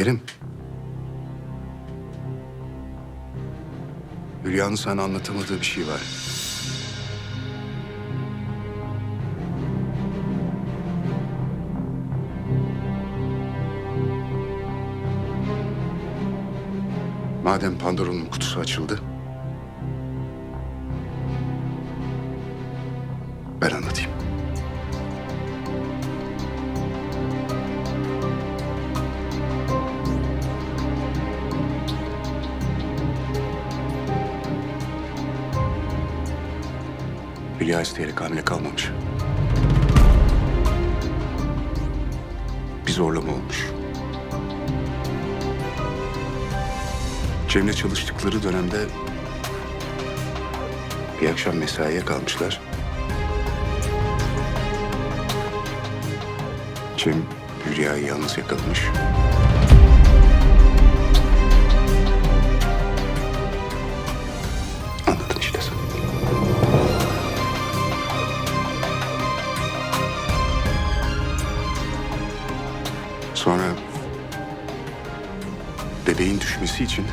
Kerim. Hülya'nın sana anlatamadığı bir şey var. Madem Pandora'nın kutusu açıldı. Ben anlatayım. Hülya isteyerek hamile kalmamış. Bir zorlama olmuş. Cem'le çalıştıkları dönemde bir akşam mesaiye kalmışlar. Cem Hülya'yı yalnız yakalamış. Düşmesi için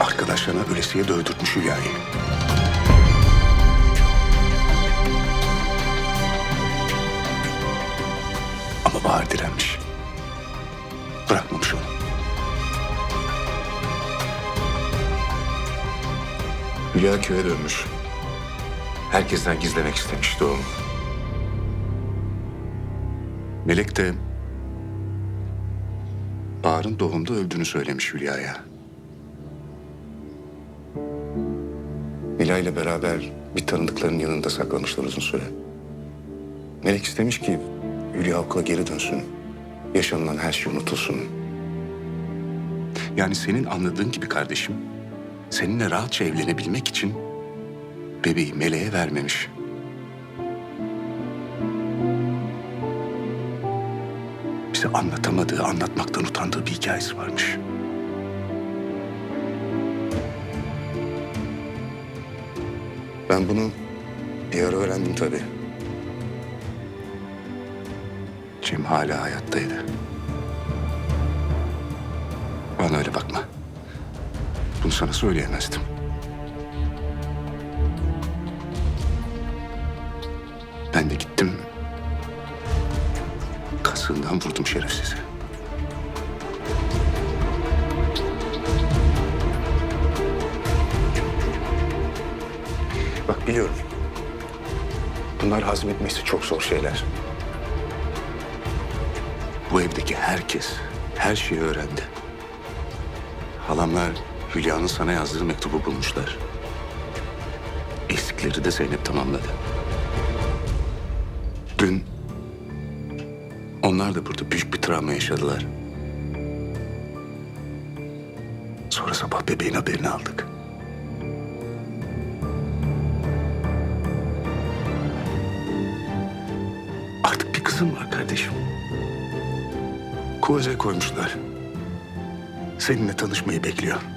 arkadaşlarına ölesiye dövdürtmüş Hülya'yı. Ama Bahar direnmiş. Bırakmamış onu. Hülya köye dönmüş. Herkesten gizlemek istemiş doğumu. Melek de Bahar'ın doğumda öldüğünü söylemiş Hülya'ya. Mila ile beraber bir tanıdıklarının yanında saklamışlar uzun süre. Melek istemiş ki Hülya okula geri dönsün. Yaşanılan her şey unutulsun. Yani senin anladığın gibi kardeşim, seninle rahatça evlenebilmek için bebeği Meleğe vermemiş. Bize anlatamadığı, anlatmaktan utandığı bir hikayesi varmış. Ben bunu bir ara öğrendim tabii. Cem hala hayattaydı. Bana öyle bakma. Bunu sana söyleyemezdim. Ben de gittim kasığından vurdum şerefsizi. Bak biliyorum. Bunlar hazmetmesi çok zor şeyler. Bu evdeki herkes her şeyi öğrendi. Halamlar Hülya'nın sana yazdığı mektubu bulmuşlar. Eksikleri de Zeynep tamamladı. Dün onlar da burada büyük bir travma yaşadılar. Sonra sabah bebeğin haberini aldık. Artık bir kızım var kardeşim. Kuvvete koymuşlar. Seninle tanışmayı bekliyor.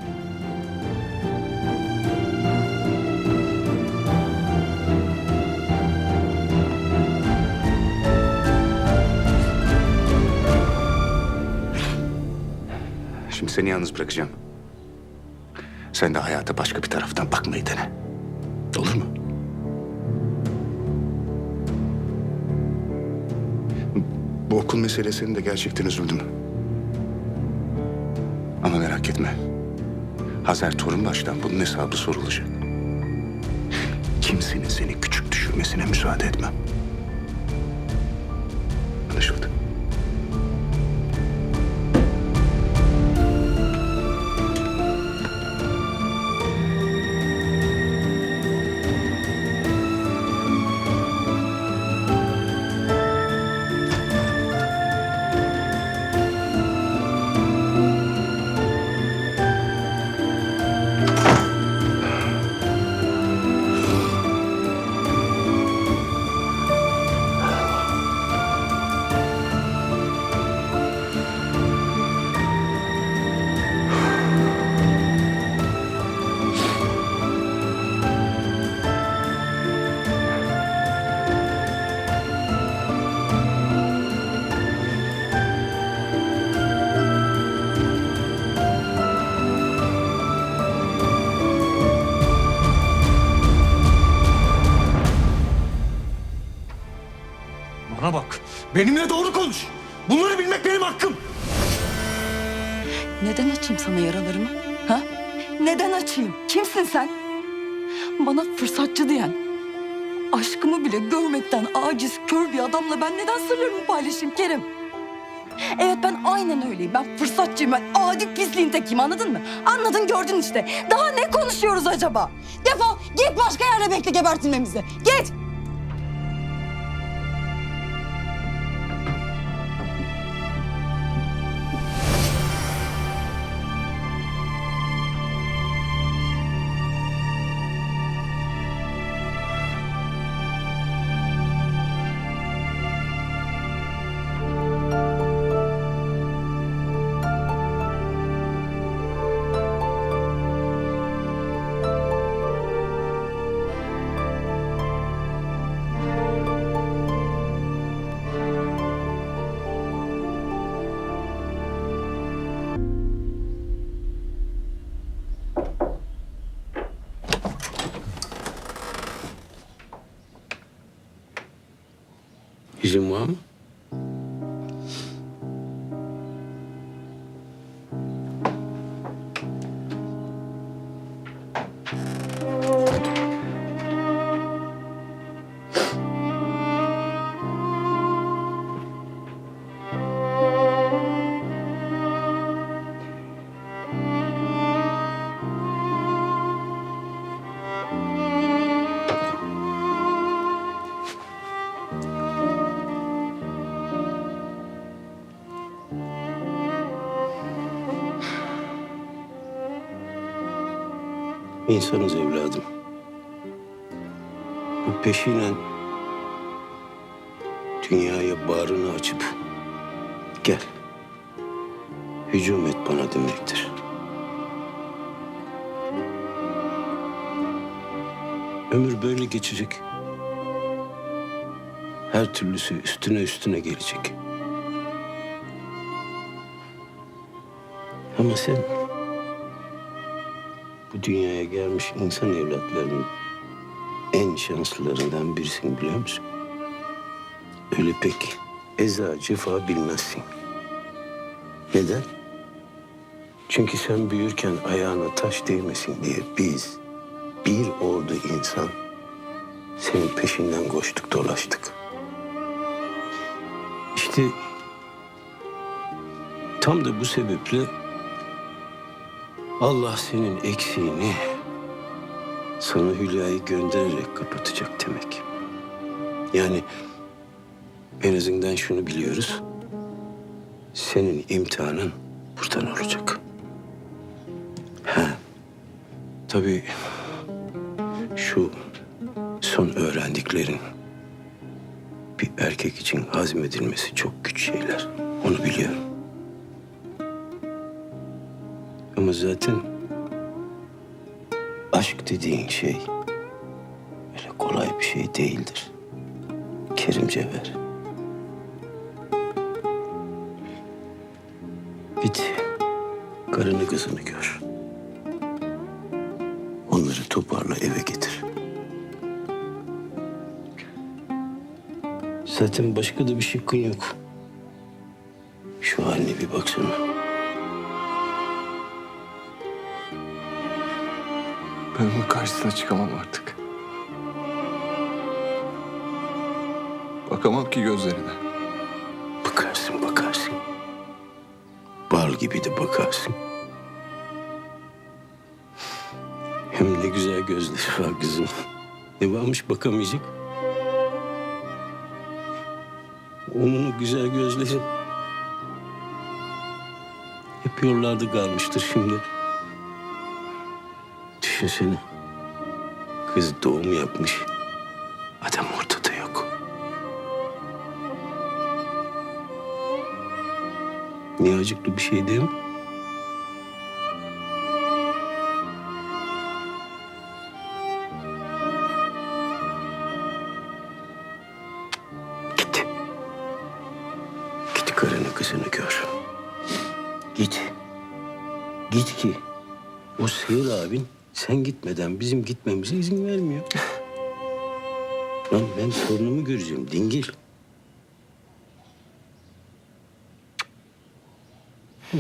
Seni yalnız bırakacağım. Sen de hayata başka bir taraftan bakmayı dene. Olur mu? Bu okul meselesini de gerçekten üzüldüm. Ama merak etme. Hazer Torunbaş'tan bunun hesabı sorulacak. Kimsenin seni küçük düşürmesine müsaade etmem. Bana bak. Benimle doğru konuş. Bunları bilmek benim hakkım. Neden açayım sana yaralarımı? Ha? Neden açayım? Kimsin sen? Bana fırsatçı diyen, aşkımı bile görmekten aciz, kör bir adamla ben neden sırlarımı paylaşayım Kerem? Evet ben aynen öyleyim. Ben fırsatçıyım. Ben adi pisliğin tekiyim anladın mı? Anladın gördün işte. Daha ne konuşuyoruz acaba? Defol git başka yerde bekle gebertilmemizi. Git. İzin İnsanız evladım. Bu peşinen dünyaya bağrını açıp gel, hücum et bana demektir. Ömür böyle geçecek. Her türlüsü üstüne üstüne gelecek. Ama sen bu dünyaya gelmiş insan evlatlarının en şanslılarından birisin biliyor musun? Öyle pek eza cefa bilmezsin. Neden? Çünkü sen büyürken ayağına taş değmesin diye biz bir ordu insan senin peşinden koştuk dolaştık. İşte tam da bu sebeple Allah senin eksiğini sana Hülya'yı göndererek kapatacak demek. Yani en azından şunu biliyoruz. Senin imtihanın buradan olacak. Ha. Tabii şu son öğrendiklerin bir erkek için hazmedilmesi çok güç şeyler. Onu biliyorum. Ama zaten aşk dediğin şey öyle kolay bir şey değildir. Kerim Cevher. Git karını kızını gör. Onları toparla eve getir. Zaten başka da bir şıkkın yok. Şu haline bir baksana. Ben onun karşısına çıkamam artık. Bakamam ki gözlerine. Bakarsın bakarsın. Bal gibi de bakarsın. Hem ne güzel gözleri var kızım. Ne varmış bakamayacak? Onun güzel gözleri hep yollarda kalmıştır şimdi. Düşünsene. Kız doğum yapmış. Adam ortada yok. Niye acıklı bir şey değil mi? Git. Git karını kızını gör. Git. Git ki o sığır abin sen gitmeden bizim gitmemize izin vermiyor. Lan ben torunumu göreceğim dingil. Hmm.